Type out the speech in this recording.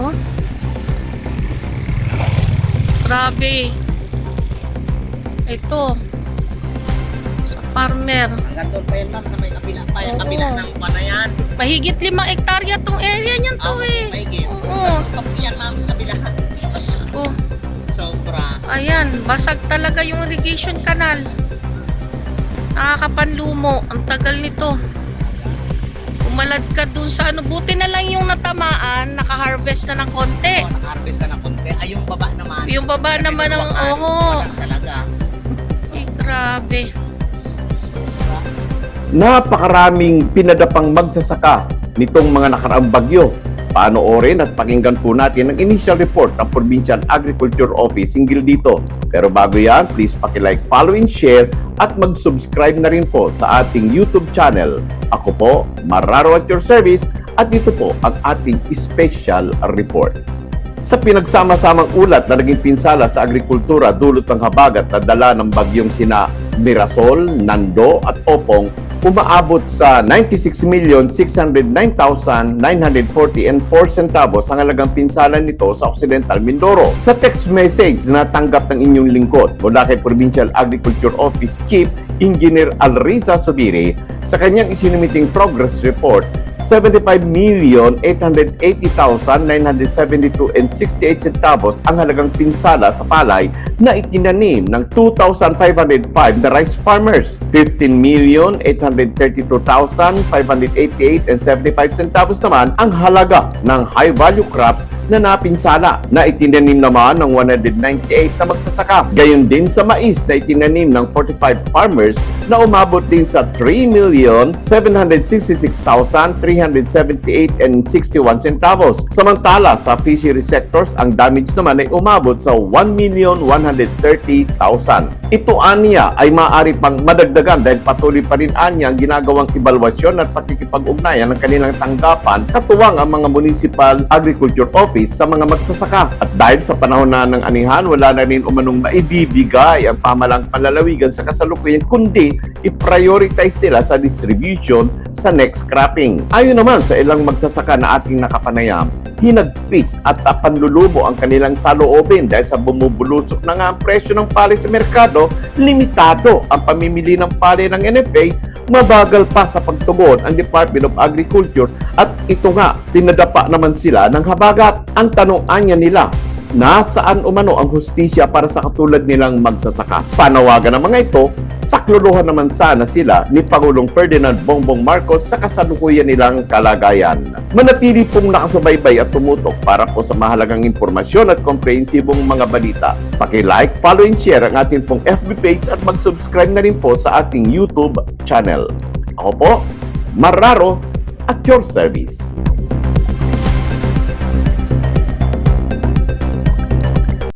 Oh. Grabe. Ito. Sa farmer. Hanggang doon pa yan ma'am sa may kapila pa. Yung kapila ng panayan. Mahigit limang hektarya tong area niyan to Ah, eh. mahigit. Oo. Tapos pa yan ma'am sa kabila. Sako. Sobra. Ayan, basag talaga yung irrigation canal. Nakakapanlumo. Ang tagal nito. Umalad ka dun sa ano. Buti na lang yung natamaan, naka-harvest na ng konti. Oo, naka-harvest na ng konti. Ay, yung baba naman. Yung baba naman ng, oho. Wala talaga. Eh, grabe. napakaraming pinadapang magsasaka nitong mga nakaraang bagyo. Panoorin at pakinggan po natin ang initial report ng Provincial Agriculture Office hinggil dito. Pero bago yan, please pakilike, follow, and share at mag-subscribe na rin po sa ating YouTube channel. Ako po, Mararo at your service at dito po ang ating special report. Sa pinagsama-samang ulat na naging pinsala sa agrikultura dulot ng habagat na dala ng bagyong sina Mirasol, Nando at Opong, umaabot sa 96,609,940 and 4 centavos ang halagang pinsala nito sa Occidental Mindoro. Sa text message na tanggap ng inyong lingkod mula kay Provincial Agriculture Office Chief Engineer Alriza Subiri sa kanyang isinumiting progress report 75,880,972 and 68 centavos ang halagang pinsala sa palay na itinanim ng 2,505 na rice farmers. 15,832,588 and 75 centavos naman ang halaga ng high value crops na napinsala na itinanim naman ng 198 na magsasaka. Gayon din sa mais na itinanim ng 45 farmers na umabot din sa 3,766,378 and 61 centavos. Samantala sa fishery sectors, ang damage naman ay umabot sa 1,130,000. Ito aniya ay maaari pang madagdagan dahil patuloy pa rin aniya ang ginagawang ebalwasyon at pakikipag-ugnayan ng kanilang tanggapan katuwang ang mga municipal agriculture office sa mga magsasaka. At dahil sa panahon na ng anihan, wala na rin umanong maibibigay ang pamalang panlalawigan sa kasalukuyan kundi i-prioritize sila sa distribution sa next cropping. Ayon naman sa ilang magsasaka na ating nakapanayam, hinagpis at panlulubo ang kanilang saloobin dahil sa bumubulusok na nga ang presyo ng palay sa merkado, limitado ang pamimili ng palay ng NFA mabagal pa sa pagtugon ang Department of Agriculture at ito nga, pinadapa naman sila ng habagat. Ang tanong anya nila, nasaan umano ang hustisya para sa katulad nilang magsasaka? Panawagan ng mga ito, sakluluhan naman sana sila ni Pangulong Ferdinand Bongbong Marcos sa kasalukuyan nilang kalagayan. Manatili pong nakasubaybay at tumutok para po sa mahalagang impormasyon at komprehensibong mga balita. Paki-like, follow and share ang ating pong FB page at mag-subscribe na rin po sa ating YouTube channel. Ako po, Marraro at your service.